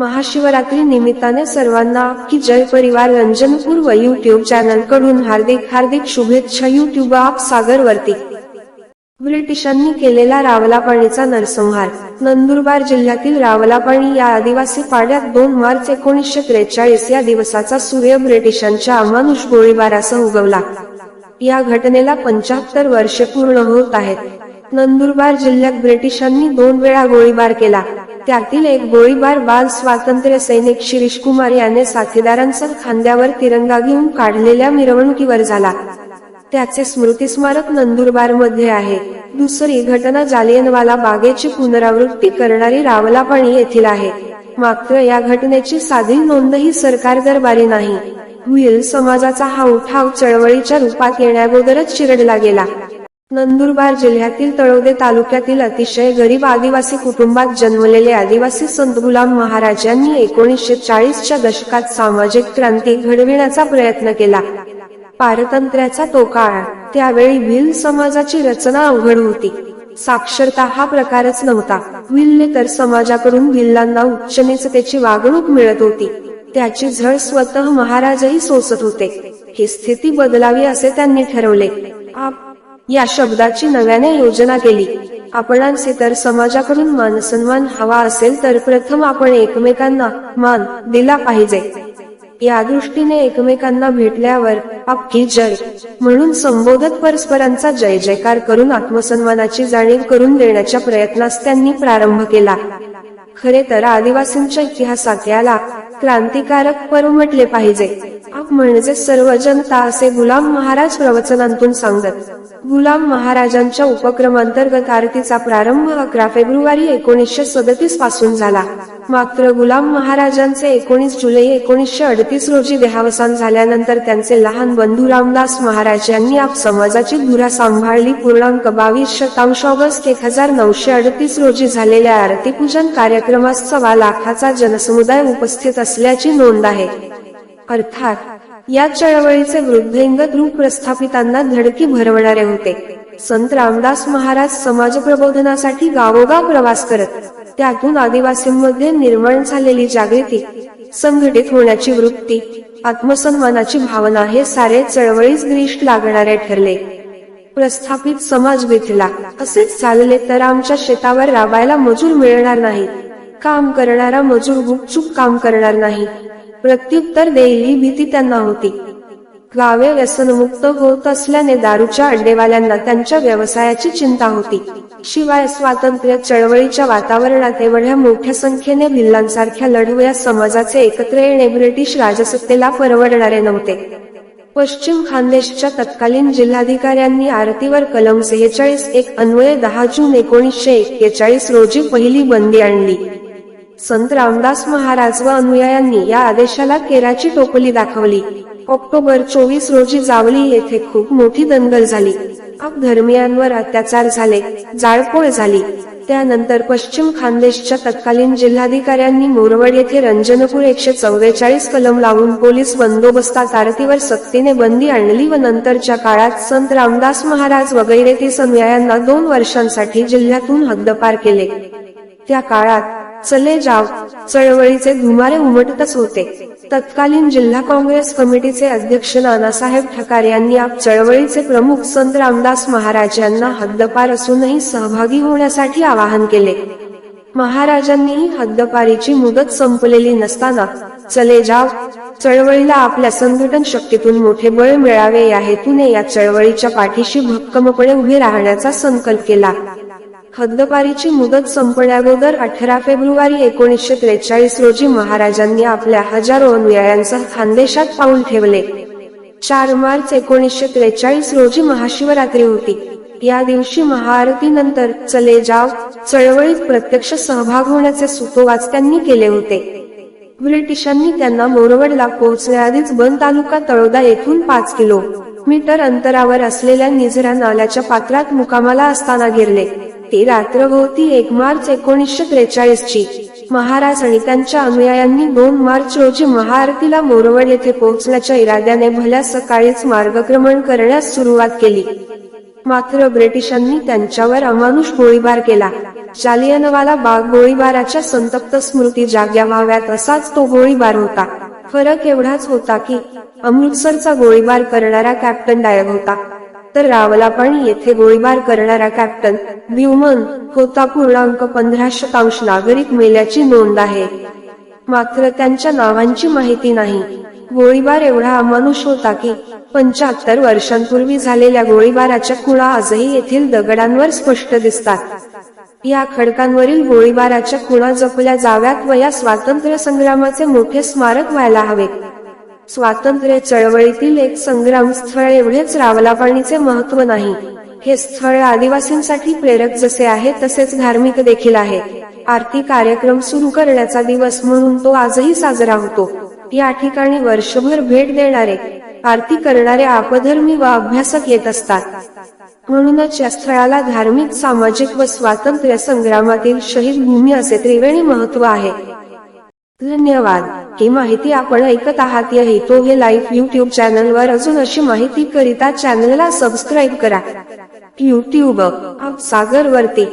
महाशिवरात्री निमित्ताने सर्वांना की जय परिवार रंजनपूर व युट्यूब चॅनलकडून हार्दिक हार्दिक शुभेच्छा युट्यूब आप सागर वरती ब्रिटिशांनी केलेला रावलापाणीचा नरसंहार. नंदुरबार जिल्ह्यातील रावलापाणी या आदिवासी पाड्यात दोन मार्च एकोणीसशे त्रेचाळीस या दिवसाचा सूर्य ब्रिटिशांच्या अमानुष गोळीबारासह उगवला. या घटनेला पंचाहत्तर वर्षे पूर्ण होत आहेत. नंदुरबार जिल्ह्यात ब्रिटिशांनी दोन वेळा गोळीबार केला. त्यातील एक गोळीबार बाल स्वातंत्र्य सैनिक शिरीष कुमार याने साथीदारांसह खांद्यावर तिरंगा घेऊन काढलेल्या मिरवणुकीवर झाला. त्याचे स्मृतिस्मारक नंदुरबारमध्ये आहे. दुसरी घटना जालियनवाला बागेची पुनरावृत्ती करणारी रावलापाणी येथील आहे. मात्र या घटनेची साधी नोंदही सरकार दरबारी नाही. हुईल समाजाचा हा उठाव चळवळीच्या रूपात येण्याअगोदरच चिरडला गेला. नंदुरबार जिल्ह्यातील तळोदे तालुक्यातील अतिशय गरीब आदिवासी कुटुंबात जन्मलेले आदिवासी संत गुलाम महाराज यांनी एकोणीसशे चाळीसच्या दशकात सामाजिक क्रांती घडविण्याचा प्रयत्न केला. पारतंत्र्याचा तो काळ त्यावेळी भिल समाजाची रचना अवघड होती. साक्षरता हा प्रकारच नव्हता. भिल्ले तर समाजाकडून भिल्लांना उच्चनीचतेची वागणूक मिळत होती. त्याची झळ स्वतः महाराजही सोसत होते. ही स्थिती बदलावी असे त्यांनी ठरवले. आप या शब्दाची नव्याने योजना केली. आपणांचे तर समाजाकडून मानसन्मान हवा असेल तर प्रथम आपण एकमेकांना मान दिला पाहिजे. या दृष्टीने एकमेकांना भेटल्यावर आपकी जय. म्हणून संबोधत परस्परांचा जय जयकार करून आत्मसन्मानाची जाणीव करून देण्याच्या प्रयत्नास त्यांनी प्रारंभ केला. खरे तर आदिवासींच्या इतिहासात याला क्रांतिकारक पर्व म्हटले पाहिजे. आप म्हणजे सर्व जनता असे गुलाम महाराज प्रवचनांतून सांगत गुलाम महाराजांच्या उपक्रमांतर्गत आरतीचा प्रारंभ अकरा फेब्रुवारी एकोणीसशे सदतीसपासून झाला. मात्र गुलाम महाराजांचे एकोणीस जुलै एकोणीसशे अडतीस रोजी देहावसान झाल्यानंतर त्यांचे लहान बंधू रामदास महाराज यांनी आप समाजाची धुरा सांभाळली. पूर्णांक बावीस शतांश ऑगस्ट एक हजार नऊशे अडतीस रोजी झालेल्या आरती पूजन कार्यक्रमास सव्वा लाखाचा जनसमुदाय उपस्थित असल्याची नोंद आहे. अर्थात या चळवळीचे वृद्धेंगत रूप प्रस्थापितांना धडकी भरवणारे होते. संत रामदास महाराज समाज प्रबोधनासाठी गावोगाव प्रवास करत त्यातून आदिवासींमध्ये निर्माण झालेली जागृती संघटित होण्याची वृत्ती आत्मसन्मानाची भावना हे सारे चळवळीस दृष्ट लागणारे ठरले. प्रस्थापित समाज बिथला असेच चालले तर आमच्या शेतावर राबायला मजूर मिळणार नाही. काम करणारा मजूर गुपचूप काम करणार नाही. प्रत्युत्तर देईल ही भीती त्यांना होती. गावे व्यसनमुक्त होत असल्याने दारूच्या अड्डेवाल्यांना त्यांच्या व्यवसायाची चिंता होती. शिवाय स्वातंत्र्य चळवळीच्या वातावरणात एवढ्या मोठ्या संख्येने भिल्लांसारख्या लढवया समाजाचे एकत्र येणे ब्रिटिश राजसत्तेला परवडणारे नव्हते. पश्चिम खानदेशच्या तत्कालीन जिल्हाधिकाऱ्यांनी आरतीवर कलम सेहेचाळीस एक अन्वये दहा जून एकोणीसशे एक्केचाळीस रोजी पहिली बंदी आणली. संत रामदास महाराज व अनुयायांनी या आदेशाला केराची टोपली दाखवली. ऑक्टोबर चोवीस रोजी जावली येथे खूप मोठी दंगल झाली. धर्मियांवर अत्याचार झाले जाळपोळ झाली. त्यानंतर पश्चिम खानदेशच्या तत्कालीन जिल्हाधिकाऱ्यांनी मोरवड येथे रंजनपूर एकशे चौवेचाळीस कलम लावून पोलीस बंदोबस्तात आरतीवर सक्तीने बंदी आणली व नंतरच्या काळात संत रामदास महाराज वगैरे ते अनुयायांना दोन वर्षांसाठी जिल्ह्यातून हद्दपार केले. त्या काळात चले जाव चळवळीचे धुमारे उमटतच होते. तत्कालीन जिल्हा काँग्रेस कमिटीचे अध्यक्ष नानासाहेब ठकार यांनी आप चळवळीचे प्रमुख संत रामदास महाराज यांना हद्दपार असूनही सहभागी होण्यासाठी आवाहन केले. महाराजांनीही हद्दपारीची मुदत संपलेली नसताना चले जाव चळवळीला आपल्या संघटन शक्तीतून मोठे बळ मिळावे या हेतूने या चळवळीच्या पाठीशी भक्कमपणे उभे राहण्याचा संकल्प केला. हद्दपारीची मुदत संपण्याअगोदर अठरा फेब्रुवारी एकोणीसशे त्रेचाळीस रोजी महाराजांनी आपल्या हजारो अनुयायांसह खानदेशात पाऊल ठेवले. चार मार्च एकोणीसशे त्रेचाळीस रोजी महाशिवरात्री होती. या दिवशी महाआरतीनंतर चले जाव चळवळीत प्रत्यक्ष सहभाग होण्याचे सुतोवाच त्यांनी केले होते. ब्रिटिशांनी त्यांना मोरवडला पोहोचण्याआधीच बन तालुका तळोदा येथून पाच किलो मीटर अंतरावर असलेल्या निझरा नाल्याच्या पात्रात मुकामाला असताना गिरले ती रात्रभोवती एक मार्च एकोणीसशे त्रेचाळीस ची महाराज आणि त्यांच्या अनुयायांनी दोन मार्च रोजी महाआरतीला मोरवड येथे पोहोचण्याच्या इराद्याने भल्या सकाळीच मार्गक्रमण करण्यास सुरुवात केली. मात्र ब्रिटिशांनी त्यांच्यावर अमानुष गोळीबार केला. जालियनवाला बाग गोळीबाराच्या संतप्त स्मृती जाग्या व्हाव्यात असाच तो गोळीबार होता. फरक एवढाच होता की अमृतसरचा गोळीबार करणारा कॅप्टन डायब होता. तर रावलापणी येथे गोळीबार करणारा कॅप्टन ब्युमन होता पूर्णांक पंधरा शतांश नागरिक मेल्याची नोंद आहे. मात्र त्यांच्या नावांची माहिती नाही. गोळीबार एवढा अमानुष होता की पंच्याहत्तर वर्षांपूर्वी झालेल्या गोळीबाराच्या खुळा आजही येथील दगडांवर स्पष्ट दिसतात. या खडकांवरील गोळीबाराच्या खुणा जपल्या जाव्यात व या स्वातंत्र्य संग्रामाचे मोठे स्मारक व्हायला हवे. स्वातंत्र्य चळवळीतील एक संग्राम स्थळ एवढेच रावलापाणीचे महत्त्व नाही. हे स्थळ आदिवासींसाठी प्रेरक जसे आहे तसेच धार्मिक देखील आहे. आरती कार्यक्रम सुरू करण्याचा दिवस म्हणून तो आजही साजरा होतो. या ठिकाणी वर्षभर भेट देणारे आरती करणारे आपधर्मी व अभ्यासक येत असतात. म्हणूनच या स्थळाला धार्मिक सामाजिक व स्वातंत्र्य संग्रामातील शहीद भूमी असे त्रिवेणी महत्त्व आहे. धन्यवाद. ही माहिती आपण ऐकत आहात या हेतो हे लाईव्ह युट्यूब चॅनल वर अजून अशी माहिती करिता चॅनलला सबस्क्राईब करा. युट्यूब सागर वरती